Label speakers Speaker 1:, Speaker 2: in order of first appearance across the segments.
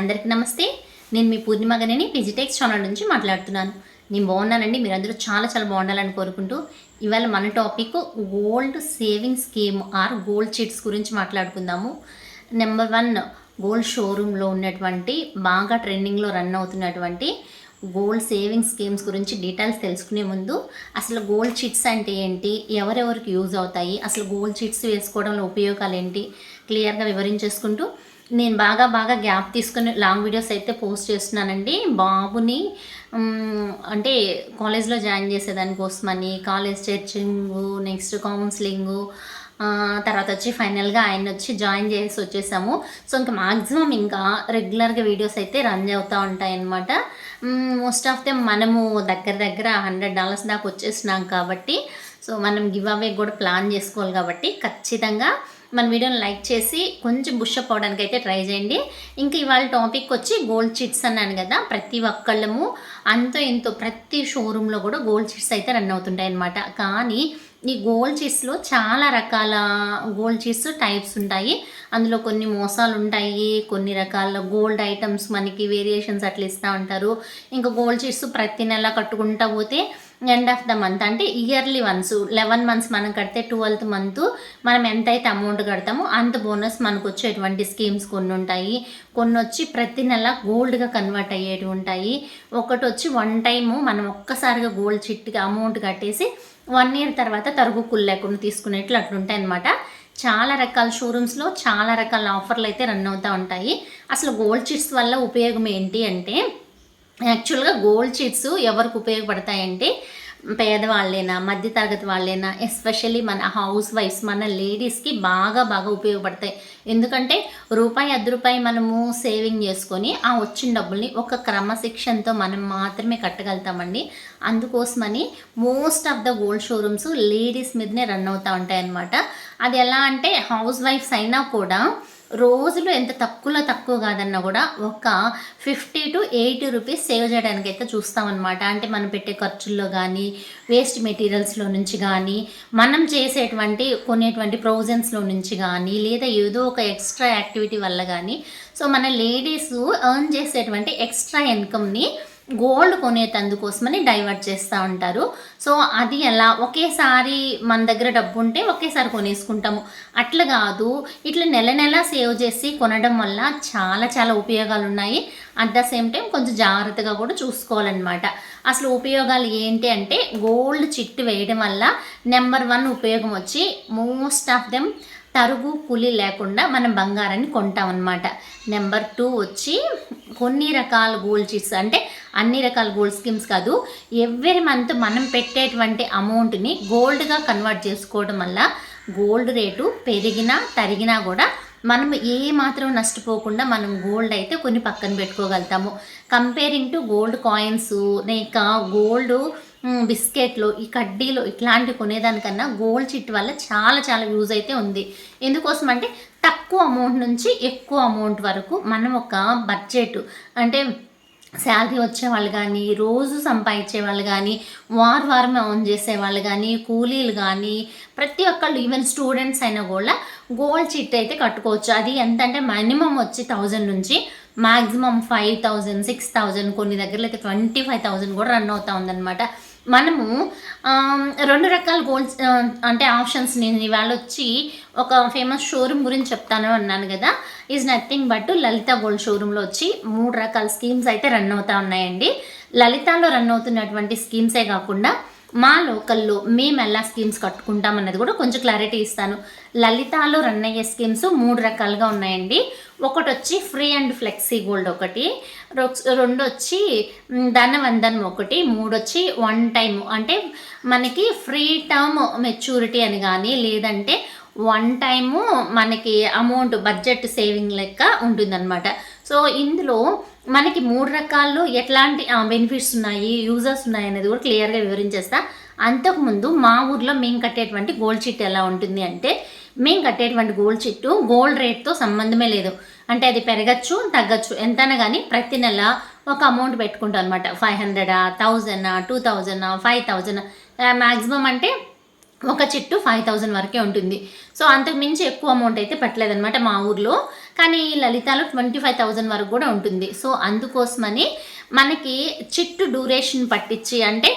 Speaker 1: అందరికీ నమస్తే. నేను మీ పూర్ణిమ గనేని ఫిజిటెక్స్ ఛానల్ నుంచి మాట్లాడుతున్నాను. నేను బాగున్నానండి మీరందరూ చాలా చాలా బాగుండాలని కోరుకుంటూ ఇవాళ మన topic gold saving scheme or gold chits గురించి మాట్లాడుకుందాము. నెంబర్ వన్ గోల్డ్ షోరూంలో ఉన్నటువంటి బాగా ట్రెండింగ్లో రన్ అవుతున్నటువంటి గోల్డ్ సేవింగ్ స్కీమ్స్ గురించి డీటెయిల్స్ తెలుసుకునే ముందు అసలు గోల్డ్ చిట్స్ అంటే ఏంటి ఎవరెవరికి యూజ్ అవుతాయి అసలు గోల్డ్ చిట్స్ వేసుకోవడంలో ఉపయోగాలు ఏంటి క్లియర్గా వివరించేసుకుంటూ నేను బాగా బాగా గ్యాప్ తీసుకుని లాంగ్ వీడియోస్ అయితే పోస్ట్ చేస్తున్నానండి. బాబుని అంటే కాలేజ్లో జాయిన్ చేసేదానికోసమని కాలేజ్ చర్చింగు నెక్స్ట్ కౌన్సిలింగు తర్వాత వచ్చి ఫైనల్గా ఆయన వచ్చి జాయిన్ చేసి వచ్చేసాము. సో ఇంకా మ్యాక్సిమం ఇంకా రెగ్యులర్గా వీడియోస్ అయితే రన్ అవుతూ ఉంటాయన్నమాట. మోస్ట్ ఆఫ్ దెమ్ మనము దగ్గర దగ్గర హండ్రెడ్ డాలర్స్ దాకా వచ్చేసినాం కాబట్టి సో మనం గివ్ అవే కూడా ప్లాన్ చేసుకోవాలి కాబట్టి ఖచ్చితంగా మన వీడియోని లైక్ చేసి కొంచెం బుషప్ అవడానికి అయితే ట్రై చేయండి. ఇంకా ఇవాళ టాపిక్ వచ్చి గోల్డ్ చిట్స్ అన్నాను కదా ప్రతి ఒక్కళ్ళము అంతో ఇంతో ప్రతి షోరూంలో కూడా గోల్డ్ చిట్స్ అయితే రన్ అవుతుంటాయి అనమాట కానీ ఈ గోల్డ్ చిట్స్లో చాలా రకాల గోల్డ్ చిట్స్ టైప్స్ ఉంటాయి. అందులో కొన్ని మోసాలు ఉంటాయి కొన్ని రకాల గోల్డ్ ఐటమ్స్ మనకి వేరియేషన్స్ అట్లా ఇస్తూ ఉంటారు. ఇంకా గోల్డ్ చిట్స్ ప్రతి నెల కట్టుకుంటా పోతే ఎండ్ ఆఫ్ ద మంత్ అంటే ఇయర్లీ వన్స్ లెవెన్ మంత్స్ మనం కడితే ట్వెల్త్ మంత్ మనం ఎంతైతే అమౌంట్ కడతామో అంత బోనస్ మనకు వచ్చేటువంటి స్కీమ్స్ కొన్ని ఉంటాయి. కొన్ని వచ్చి ప్రతి నెల గోల్డ్గా కన్వర్ట్ అయ్యేవి ఉంటాయి. ఒకటి వచ్చి వన్ టైము మనం ఒక్కసారిగా గోల్డ్ చిట్గా అమౌంట్ కట్టేసి వన్ ఇయర్ తర్వాత తరుగు లేకుండా తీసుకునేట్లు అట్లుంటాయి అనమాట చాలా రకాల షోరూమ్స్లో చాలా రకాల ఆఫర్లు అయితే రన్ అవుతూ ఉంటాయి. అసలు గోల్డ్ చిట్స్ వల్ల ఉపయోగం ఏంటి అంటే యాక్చువల్గా గోల్డ్ షీట్స్ ఎవరికి ఉపయోగపడతాయంటే పేదవాళ్ళైనా మధ్యతరగతి వాళ్ళైనా ఎస్పెషల్లీ మన హౌస్ వైఫ్స్ మన లేడీస్కి బాగా బాగా ఉపయోగపడతాయి. ఎందుకంటే రూపాయి అర్ధ రూపాయి మనము సేవింగ్ చేసుకొని ఆ వచ్చిన డబ్బుల్ని ఒక క్రమశిక్షణతో మనం మాత్రమే కట్టగలుగుతామండి. అందుకోసమని most of the gold showrooms ladies మీదనే రన్ అవుతూ ఉంటాయి అన్నమాట అది ఎలా అంటే హౌస్ వైఫ్స్ అయినా కూడా రోజులు ఎంత తక్కువలో తక్కువ కాదన్నా కూడా ఒక fifty to eighty rupees save చేయడానికి అయితే చూస్తామన్నమాట. అంటే మనం పెట్టే ఖర్చుల్లో కానీ వేస్ట్ మెటీరియల్స్లో నుంచి కానీ మనం చేసేటువంటి కొనేటువంటి ప్రొవిజన్స్లో నుంచి కానీ లేదా ఏదో ఒక ఎక్స్ట్రా యాక్టివిటీ వల్ల కానీ సో మన లేడీస్ ఎర్న్ చేసేటువంటి ఎక్స్ట్రా ఇన్కమ్ని గోల్డ్ కొనేటందుకోసమని డైవర్ట్ చేస్తూ ఉంటారు. సో అది ఎలా? ఒకేసారి మన దగ్గర డబ్బు ఉంటే ఒకేసారి కొనేసుకుంటాము. అట్లా కాదు ఇట్లా నెల నెల సేవ్ చేసి కొనడం వల్ల చాలా చాలా ఉపయోగాలు ఉన్నాయి అట్ ద సేమ్ టైం కొంచెం జాగ్రత్తగా కూడా చూసుకోవాలన్నమాట. అసలు ఉపయోగాలు ఏంటి అంటే గోల్డ్ చిట్టు వేయడం వల్ల నెంబర్ వన్ ఉపయోగం వచ్చి మోస్ట్ ఆఫ్ దెమ్ తరుగు పులి లేకుండా మనం బంగారాన్ని కొంటాం అనమాట నెంబర్ టూ వచ్చి కొన్ని రకాల గోల్డ్ చిట్స్ అంటే అన్ని రకాల గోల్డ్ స్కీమ్స్ కాదు ఎవ్రీ మంత్ మనం పెట్టేటువంటి అమౌంట్ని గోల్డ్గా కన్వర్ట్ చేసుకోవడం వల్ల గోల్డ్ రేటు పెరిగినా తరిగినా కూడా మనం ఏ మాత్రం నష్టపోకుండా మనం గోల్డ్ అయితే కొన్ని పక్కన పెట్టుకోగలుగుతాము. కంపేరింగ్ టు గోల్డ్ కాయిన్స్ లేక గోల్డ్ బిస్కెట్లు ఈ కడ్డీలు ఇట్లాంటివి కొనేదానికన్నా గోల్డ్ చిట్ వల్ల చాలా చాలా యూజ్ అయితే ఉంది. ఎందుకోసం అంటే తక్కువ అమౌంట్ నుంచి ఎక్కువ అమౌంట్ వరకు మనం ఒక బడ్జెట్ అంటే శాలరీ వచ్చే వాళ్ళు కానీ రోజు సంపాదించే వాళ్ళు కానీ వారం వారం ఆన్ చేసే వాళ్ళు కానీ కూలీలు కానీ ప్రతి ఒక్కళ్ళు ఈవెన్ స్టూడెంట్స్ అయినా కూడా గోల్డ్ చిట్ అయితే కట్టుకోవచ్చు. అది ఎంత అంటే మినిమం వచ్చి థౌజండ్ నుంచి maximum five thousand six thousand కొన్ని దగ్గరలో అయితే ట్వంటీ ఫైవ్ థౌజండ్ కూడా రన్ అవుతా ఉందన్నమాట. మనము రెండు రకాల గోల్డ్స్ అంటే ఆప్షన్స్ నేను ఇవాళ వచ్చి ఒక ఫేమస్ షోరూమ్ గురించి చెప్తాను అన్నాను కదా. Is nothing but Lalitha gold షోరూంలో వచ్చి మూడు రకాల స్కీమ్స్ అయితే రన్ అవుతూ ఉన్నాయండి. లలితాలో రన్ అవుతున్నటువంటి స్కీమ్సే కాకుండా మా లోకల్లో మేము ఎలా స్కీమ్స్ కట్టుకుంటాం అన్నది కూడా కొంచెం క్లారిటీ ఇస్తాను. లలితాలో రన్ అయ్యే స్కీమ్స్ మూడు రకాలుగా ఉన్నాయండి. ఒకటి వచ్చి ఫ్రీ అండ్ ఫ్లెక్సీ గోల్డ్ ఒకటి రెండు వచ్చి ధనవందనం ఒకటి మూడు వచ్చి వన్ టైం అంటే మనకి ఫ్రీ టర్మ్ మెచ్యూరిటీ అని కానీ లేదంటే వన్ టైము మనకి అమౌంట్ బడ్జెట్ సేవింగ్ లెక్క ఉంటుందన్నమాట. సో ఇందులో మనకి మూడు రకాల్లో ఎట్లాంటి బెనిఫిట్స్ ఉన్నాయి యూజర్స్ ఉన్నాయి అనేది కూడా క్లియర్గా వివరించేస్తా. అంతకుముందు మా ఊర్లో మేము కట్టేటువంటి గోల్డ్ చిట్ ఎలా ఉంటుంది అంటే మేము కట్టేటువంటి గోల్డ్ చిట్టు గోల్డ్ రేట్తో సంబంధమే లేదు. అంటే అది పెరగచ్చు తగ్గచ్చు. ఎంతైనా కానీ ప్రతి నెల ఒక అమౌంట్ పెట్టుకుంటాం అనమాట ఫైవ్ హండ్రెడా థౌజండా టూ థౌజండా ఫైవ్ థౌజండ్ మ్యాక్సిమం అంటే ఒక చెట్టు ఫైవ్ థౌజండ్ వరకే ఉంటుంది. సో అంతకు మించి ఎక్కువ అమౌంట్ అయితే పెట్టలేదన్నమాట మా ఊర్లో. కానీ లలితాలో ట్వంటీ ఫైవ్ థౌజండ్ వరకు కూడా ఉంటుంది. సో అందుకోసమని మనకి చిట్టు డ్యూరేషన్ పట్టించి అంటే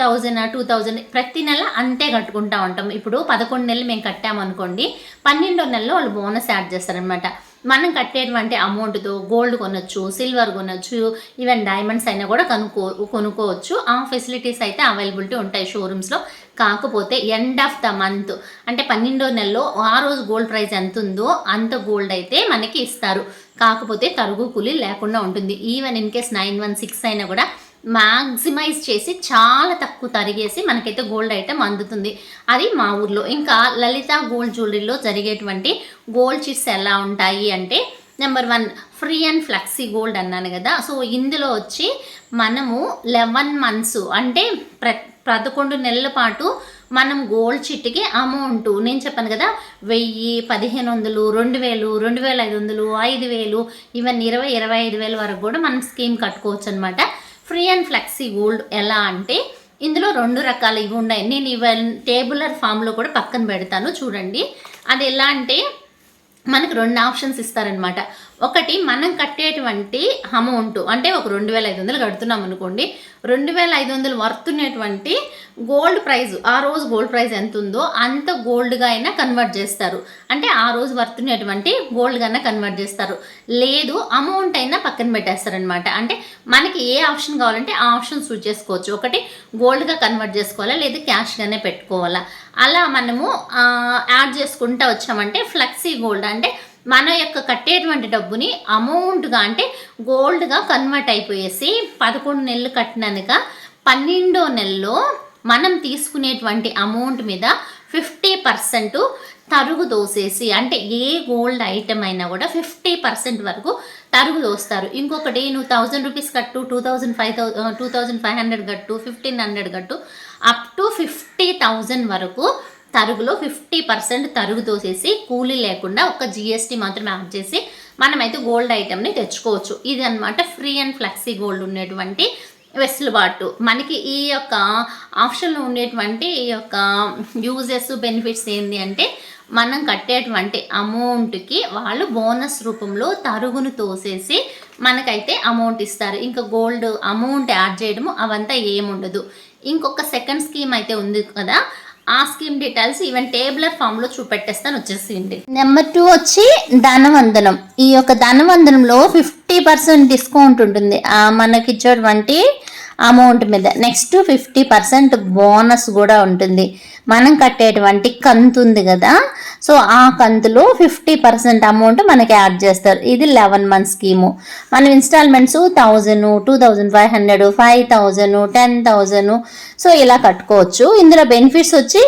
Speaker 1: థౌజండ్ టూ థౌజండ్ ప్రతి నెల అంతే కట్టుకుంటా ఉంటాం. ఇప్పుడు పదకొండు నెలలు మేము కట్టామనుకోండి పన్నెండో నెలలో వాళ్ళు బోనస్ యాడ్ చేస్తారనమాట మనం కట్టేటువంటి అమౌంట్తో గోల్డ్ కొనొచ్చు సిల్వర్ కొనొచ్చు ఈవెన్ డైమండ్స్ అయినా కూడా కనుక్కో కొనుక్కోవచ్చు. ఆ ఫెసిలిటీస్ అయితే అవైలబిలిటీ ఉంటాయి షోరూమ్స్లో కాకపోతే ఎండ్ ఆఫ్ ద మంత్ అంటే పన్నెండో నెలలో ఆ రోజు గోల్డ్ ప్రైస్ ఎంత ఉందో అంత గోల్డ్ అయితే మనకి ఇస్తారు. కాకపోతే తరుగు కూలి లేకుండా ఉంటుంది. Even in case nine one six అయినా కూడా మ్యాక్సిమైజ్ చేసి చాలా తక్కువ తరిగేసి మనకైతే గోల్డ్ ఐటమ్ అందుతుంది. అది మా ఊర్లో. ఇంకా లలిత గోల్డ్ జ్యువెలరీలో జరిగేటువంటి గోల్డ్ చిట్స్ ఎలా ఉంటాయి అంటే number one free and flexi gold అన్నాను కదా. సో ఇందులో వచ్చి మనము లెవెన్ మంత్స్ అంటే ప్ర పదకొండు నెలల పాటు మనం గోల్డ్ చిట్టికి అమౌంట్ నేను చెప్పాను కదా వెయ్యి పదిహేను వందలు రెండు వేలు రెండు వేల ఐదు వందలు ఐదు వేలు ఇవన్నీ ఇరవై ఇరవై ఐదు వేల వరకు కూడా మనం స్కీమ్ కట్టుకోవచ్చు అనమాట ఫ్రీ అండ్ ఫ్లెక్సీ గోల్డ్ ఎలా అంటే ఇందులో రెండు రకాలు ఇవి ఉన్నాయి. నేను ఇవన్నీ టేబులర్ ఫామ్లో కూడా పక్కన పెడతాను చూడండి. అది ఎలా అంటే మనకు రెండు ఆప్షన్స్ ఇస్తారనమాట ఒకటి మనం కట్టేటువంటి అమౌంట్ అంటే ఒక రెండు వేల ఐదు వందలు కడుతున్నాం అనుకోండి. రెండు వేల ఐదు వందలు వర్తున్నటువంటి గోల్డ్ ప్రైజ్ ఆ రోజు గోల్డ్ ప్రైస్ ఎంత ఉందో అంత గోల్డ్గా అయినా కన్వర్ట్ చేస్తారు. అంటే ఆ రోజు వర్తున్నటువంటి గోల్డ్గా అయినా కన్వర్ట్ చేస్తారు. లేదు అమౌంట్ అయినా పక్కన పెట్టేస్తారనమాట అంటే మనకి ఏ ఆప్షన్ కావాలంటే ఆ ఆప్షన్ చూస్ చేసుకోవచ్చు. ఒకటి గోల్డ్గా కన్వర్ట్ చేసుకోవాలా? లేదా క్యాష్గానే పెట్టుకోవాలా? అలా మనము యాడ్ చేసుకుంటా వచ్చామంటే ఫ్లెక్సీ గోల్డ్ అంటే మన యొక్క కట్టేటువంటి డబ్బుని అమౌంట్గా అంటే గోల్డ్గా కన్వర్ట్ అయిపోయేసి పదకొండు నెలలు కట్టినందుక పన్నెండో నెలలో మనం తీసుకునేటువంటి అమౌంట్ మీద ఫిఫ్టీ పర్సెంట్ తరుగు దోసేసి అంటే ఏ గోల్డ్ ఐటమ్ అయినా కూడా ఫిఫ్టీ పర్సెంట్ వరకు తరుగు దోస్తారు. ఇంకొకటి నువ్వు థౌజండ్ రూపీస్ కట్టు two thousand five thou two thousand five hundred కట్టు ఫిఫ్టీన్ హండ్రెడ్ కట్టు అప్ టు ఫిఫ్టీ థౌజండ్ వరకు తరుగులో ఫిఫ్టీ పర్సెంట్ తరుగు తోసేసి కూలీ లేకుండా ఒక జిఎస్టీ మాత్రం యాడ్ చేసి మనమైతే గోల్డ్ ఐటెంని తెచ్చుకోవచ్చు. ఇది అనమాట ఫ్రీ అండ్ ఫ్లెక్సీ గోల్డ్ ఉండేటువంటి వెసులుబాటు. మనకి ఈ యొక్క ఆప్షన్లో ఉండేటువంటి ఈ యొక్క యూజెస్ బెనిఫిట్స్ ఏంటి అంటే మనం కట్టేటువంటి అమౌంట్కి వాళ్ళు బోనస్ రూపంలో తరుగును తోసేసి మనకైతే అమౌంట్ ఇస్తారు. ఇంకా గోల్డ్ అమౌంట్ యాడ్ చేయడము అవంతా ఏముండదు. ఇంకొక సెకండ్ స్కీమ్ అయితే ఉంది కదా ఆ స్కీమ్ డీటెయిల్స్ ఈవెన్ టేబులర్ ఫామ్లో చూపెట్టేస్తాను వచ్చేసింది నెంబర్ టూ వచ్చి ధనవందనం. ఈ యొక్క ధనవందనంలో ఫిఫ్టీ పర్సెంట్ డిస్కౌంట్ ఉంటుంది. మనకి ఇచ్చేటువంటి అమౌంట్ మీద. నెక్స్ట్ ఫిఫ్టీ పర్సెంట్ బోనస్ కూడా ఉంటుంది. మనం కట్టేటువంటి కంతు ఉంది కదా సో ఆ కంతులో ఫిఫ్టీ పర్సెంట్ అమౌంట్ మనకి యాడ్ చేస్తారు. ఇది లెవెన్ మంత్ స్కీము. మనం installments thousand two thousand five hundred five thousand ten thousand so ఇలా కట్టుకోవచ్చు. ఇందులో బెనిఫిట్స్ వచ్చి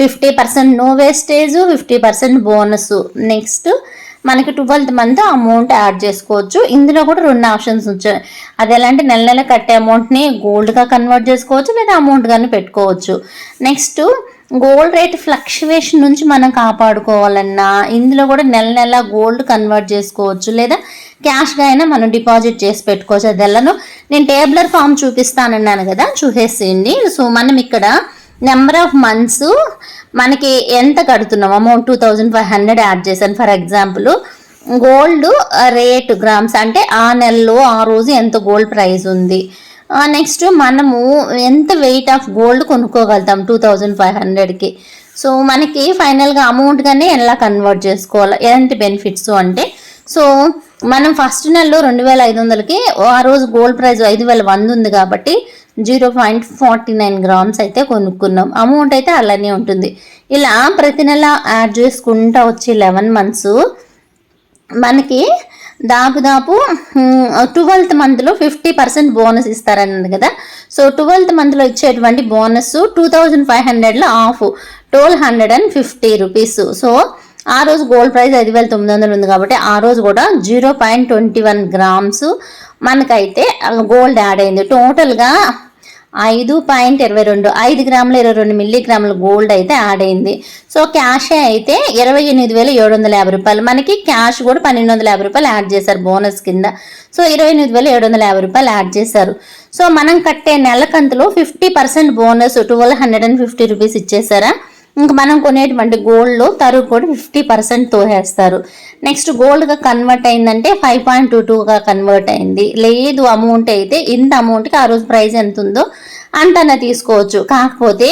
Speaker 1: fifty percent no wastage fifty percent bonus. Next మనకి ట్వెల్త్ మంత్ అమౌంట్ యాడ్ చేసుకోవచ్చు. ఇందులో కూడా రెండు ఆప్షన్స్ వచ్చాయి అది ఎలా అంటే నెల నెల కట్టే అమౌంట్ని గోల్డ్గా కన్వర్ట్ చేసుకోవచ్చు లేదా అమౌంట్ కానీ పెట్టుకోవచ్చు. నెక్స్ట్ గోల్డ్ రేట్ ఫ్లక్చువేషన్ నుంచి మనం కాపాడుకోవాలన్నా ఇందులో కూడా నెల నెల గోల్డ్ కన్వర్ట్ చేసుకోవచ్చు లేదా క్యాష్గా అయినా మనం డిపాజిట్ చేసి పెట్టుకోవచ్చు. అది ఎలానో నేను టేబులర్ ఫామ్ చూపిస్తానన్నాను కదా చూసేసేయండి. సో మనం ఇక్కడ నెంబర్ ఆఫ్ మంత్స్ మనకి ఎంత కడుతున్నాం? Amount two thousand five hundred add చేశాను. For example gold rate grams అంటే ఆ నెలలో ఆ రోజు ఎంత గోల్డ్ ప్రైస్ ఉంది? నెక్స్ట్ మనము ఎంత వెయిట్ ఆఫ్ గోల్డ్ కొనుక్కోగలుగుతాం టూ థౌజండ్ ఫైవ్ హండ్రెడ్కి? సో మనకి ఫైనల్గా అమౌంట్గానే ఎలా కన్వర్ట్ చేసుకోవాలి? ఎలాంటి బెనిఫిట్స్ అంటే సో మనం ఫస్ట్ నెలలో రెండు వేల ఐదు వందలకి ఆ రోజు గోల్డ్ ప్రైస్ ఐదు వేల వంద ఉంది కాబట్టి zero point forty nine grams అయితే కొనుక్కున్నాం. అమౌంట్ అయితే అలానే ఉంటుంది. ఇలా ప్రతి నెల యాడ్ చేసుకుంటా వచ్చి లెవెన్ మంత్స్ మనకి దాదాపు ట్వెల్త్ మంత్లో ఫిఫ్టీ పర్సెంట్ బోనస్ ఇస్తారన్నది కదా. సో ట్వెల్త్ మంత్లో ఇచ్చేటువంటి బోనస్ టూ థౌజండ్ ఫైవ్ హండ్రెడ్లో of twelve hundred and fifty rupees so ఆ రోజు గోల్డ్ ప్రైస్ ఐదు వేల తొమ్మిది వందలు ఉంది కాబట్టి ఆ రోజు కూడా zero point twenty one grams మనకైతే గోల్డ్ యాడ్ అయింది. టోటల్గా ఐదు పాయింట్ ఇరవై రెండు ఐదు గ్రాముల ఇరవై రెండు మిల్లీగ్రాముల గోల్డ్ అయితే యాడ్ అయింది. సో క్యాష్ అయితే ఇరవై ఎనిమిది వేల ఏడు వందల యాభై రూపాయలు మనకి క్యాష్ కూడా పన్నెండు వందల యాభై రూపాయలు యాడ్ చేశారు బోనస్ కింద. సో ఇరవై ఎనిమిది వేల ఏడు వందల యాభై రూపాయలు యాడ్ చేశారు. సో మనం కట్టే నెల కంతులో fifty percent bonus twelve hundred and fifty rupees ఇచ్చేసారా ఇంక మనం కొనేటువంటి గోల్డ్లో తరుగు కూడా ఫిఫ్టీ పర్సెంట్ తోసేస్తారు. నెక్స్ట్ గోల్డ్గా కన్వర్ట్ అయిందంటే ఫైవ్ పాయింట్ టూ టూగా కన్వర్ట్ అయింది. లేదు అమౌంట్ అయితే ఇంత అమౌంట్కి ఆ రోజు ప్రైస్ ఎంత ఉందో అంతనే తీసుకోవచ్చు. కాకపోతే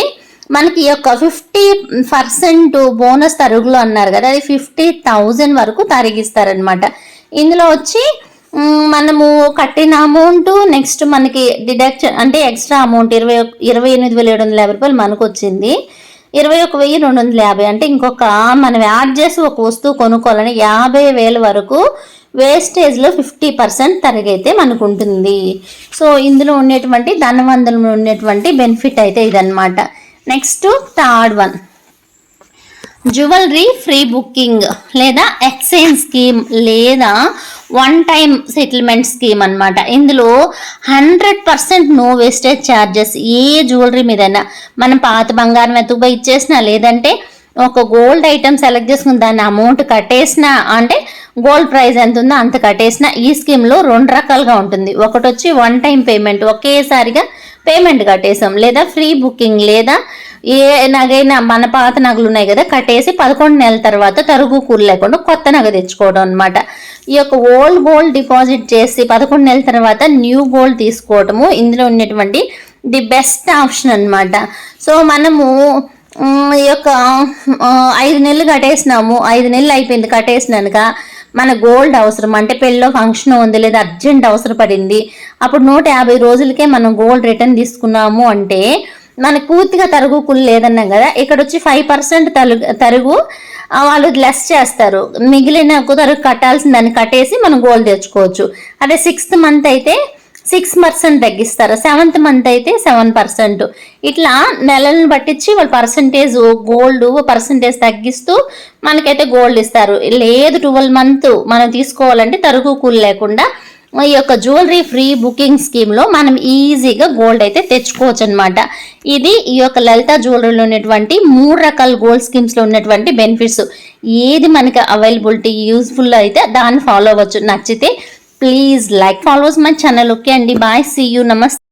Speaker 1: మనకి ఈ యొక్క ఫిఫ్టీ పర్సెంట్ బోనస్ తరుగులో అన్నారు కదా అది ఫిఫ్టీ థౌజండ్ వరకు తరిగిస్తారనమాట ఇందులో వచ్చి మనము కట్టిన అమౌంట్ నెక్స్ట్ మనకి డిడక్ట్ అంటే ఎక్స్ట్రా అమౌంట్ ఇరవై ఇరవై ఎనిమిది వేల ఏడు వందల యాభై రూపాయలు మనకు వచ్చింది ఇరవై ఒక వెయ్యి రెండు వందల యాభై. అంటే ఇంకొక మనం యాడ్ చేసి ఒక వస్తువు కొనుక్కోవాలని యాభై వేల వరకు వేస్టేజ్లో ఫిఫ్టీ పర్సెంట్ తరగైతే మనకు ఉంటుంది సో ఇందులో ఉండేటువంటి ధనవంతులు ఉండేటువంటి బెనిఫిట్ అయితే ఇదన్నమాట. Next third one. Jewellery free booking లేదా ఎక్స్చేంజ్ స్కీమ్ లేదా వన్ టైం సెటిల్మెంట్ స్కీమ్ అన్నమాట. ఇందులో hundred percent no wastage charges ఏ జ్యువెలరీ మీదైనా. మనం పాత బంగారం ఎత్తుకుపోయి ఇచ్చేసినా లేదంటే ఒక గోల్డ్ ఐటమ్ సెలెక్ట్ చేసుకుని దాని అమౌంట్ కట్టేసిన అంటే గోల్డ్ ప్రైస్ ఎంత ఉందో అంత కట్టేసిన ఈ స్కీమ్లో రెండు రకాలుగా ఉంటుంది. ఒకటి వచ్చి వన్ టైం పేమెంట్. ఒకేసారిగా పేమెంట్ కట్టేసాం. లేదా ఫ్రీ బుకింగ్ లేదా ఏ నగైనా మన పాత నగలు ఉన్నాయి కదా కట్టేసి పదకొండు నెలల తర్వాత తరుగు కూలి లేకుండా కొత్త నగ తెచ్చుకోవడం అనమాట ఈ యొక్క ఓల్డ్ గోల్డ్ డిపాజిట్ చేసి పదకొండు నెలల తర్వాత న్యూ గోల్డ్ తీసుకోవటము ఇందులో ఉన్నటువంటి ది బెస్ట్ ఆప్షన్ అనమాట సో మనము ఈ యొక్క ఐదు నెలలు కట్టేసినాము. ఐదు నెలలు అయిపోయింది కట్టేసినాక మన గోల్డ్ అవసరం అంటే పెళ్ళిలో ఫంక్షన్ ఉంది లేదా అర్జెంట్ అవసరపడింది అప్పుడు నూట యాభై రోజులకే మనం గోల్డ్ రిటర్న్ తీసుకున్నాము అంటే మన పూర్తిగా తరుగు కుళ్ళు లేదన్నాం కదా ఇక్కడ వచ్చి ఫైవ్ పర్సెంట్ తరుగు తరుగు వాళ్ళు లెస్ చేస్తారు. మిగిలిన తరుగు కట్టాల్సిన దాన్ని కట్టేసి మనం గోల్డ్ తెచ్చుకోవచ్చు. అదే సిక్స్త్ మంత్ అయితే సిక్స్ పర్సెంట్ తగ్గిస్తారు. సెవెంత్ మంత్ అయితే సెవెన్ పర్సెంట్ ఇట్లా నెలలను పట్టించి వాళ్ళు పర్సంటేజ్ గోల్డ్ పర్సంటేజ్ తగ్గిస్తూ మనకైతే గోల్డ్ ఇస్తారు. లేదు ట్వెల్వ్ మంత్ మనం తీసుకోవాలంటే తరుగు కూలి లేకుండా ఈ యొక్క జ్యువెలరీ ఫ్రీ బుకింగ్ స్కీమ్లో మనం ఈజీగా గోల్డ్ అయితే తెచ్చుకోవచ్చు అనమాట ఇది ఈ యొక్క లలిత జ్యువెలరీలో ఉన్నటువంటి మూడు రకాల గోల్డ్ స్కీమ్స్లో ఉన్నటువంటి బెనిఫిట్స్ ఏది మనకి అవైలబిలిటీ యూస్ఫుల్ అయితే దాన్ని ఫాలో అవ్వచ్చు. నచ్చితే please like follows my channel okay అండి బాయ్ సీ యూ నమస్తే